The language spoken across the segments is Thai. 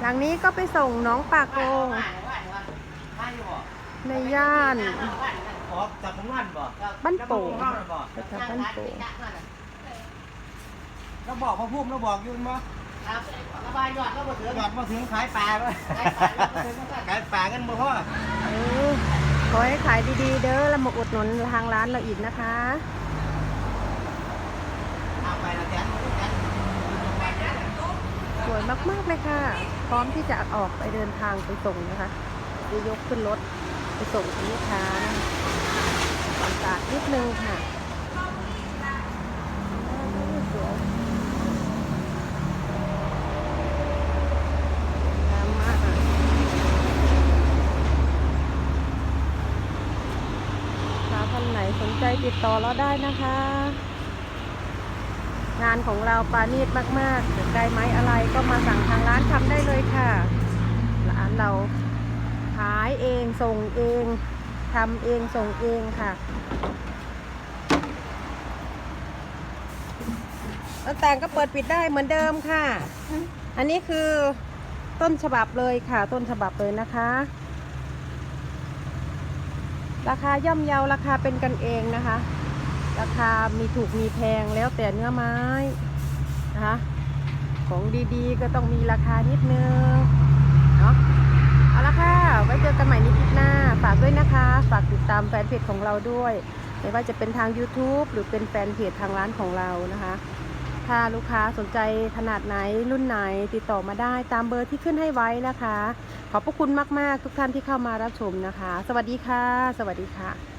หลังนี้ก็ไปส่งน้องปากโกงในย่านออกจากหมู่บ้านบ่บ้านโป่งเข้าน่ะบ่ไปทางบ้านโป่งเราบอกพอพุ่มเราบอกอยืนบ่ครับระบายยอดก็บ่ถึงหยอดมาถึงขายปลาบ่ขายปลาแล้วบ่ถึงก็ขายปลากันบ่พ่อเออขอให้ขายดีๆ เด้อแล้วมาอุดหนุนทางร้านเราอีกนะคะเอาไปละแกนแกนส วยมากๆเลยค่ะ พร้อมที่จะออกไปเดินทางไปส่งนะคะจะยกขึ้นรถไปส่งที่ลูกค้านะคะอากาศนิดนึงค่ะสวยมากอะถ้าท่านไหนสนใจติดต่อเราได้นะคะานของเราปานีตมากๆเดี๋ยวไหมอะไรก็มาสั่งทางร้านทำได้เลยค่ะ ร้านเราขายเองส่งเองทำเองส่งเองค่ะแล้วแต่งก็เปิดปิดได้เหมือนเดิมค่ะ อันนี้คือต้นฉบับเลยค่ะ ต้นฉบับเลยนะคะ ราคาย่อมเยาราคาเป็นกันเองนะคะ ราคามีถูกมีแพงแล้วแต่เนื้อไม้นะคะของดีๆ ก็ต้องมีราคานิดนึงเนาะเอาละค่ะ ไว้เจอกันใหม่ในคลิปหน้า ฝากด้วยนะคะ ฝากติดตามแฟนเพจของเราด้วย ไม่ว่าจะเป็นทาง YouTube หรือเป็นแฟนเพจทางร้านของเรานะคะ ถ้าลูกค้าสนใจขนาดไหนรุ่นไหนติดต่อมาได้ตามเบอร์ที่ขึ้นให้ไว้นะคะ ขอบพระคุณมากๆ ทุกท่านที่เข้ามารับชมนะคะ สวัสดีค่ะ สวัสดีค่ะ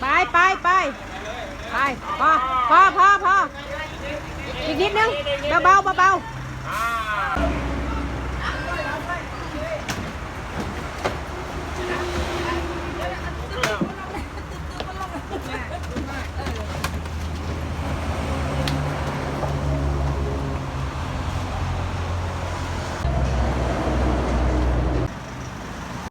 ไปไปไปไปพอพอพอพออีกนิดนึงเบาเบาเบา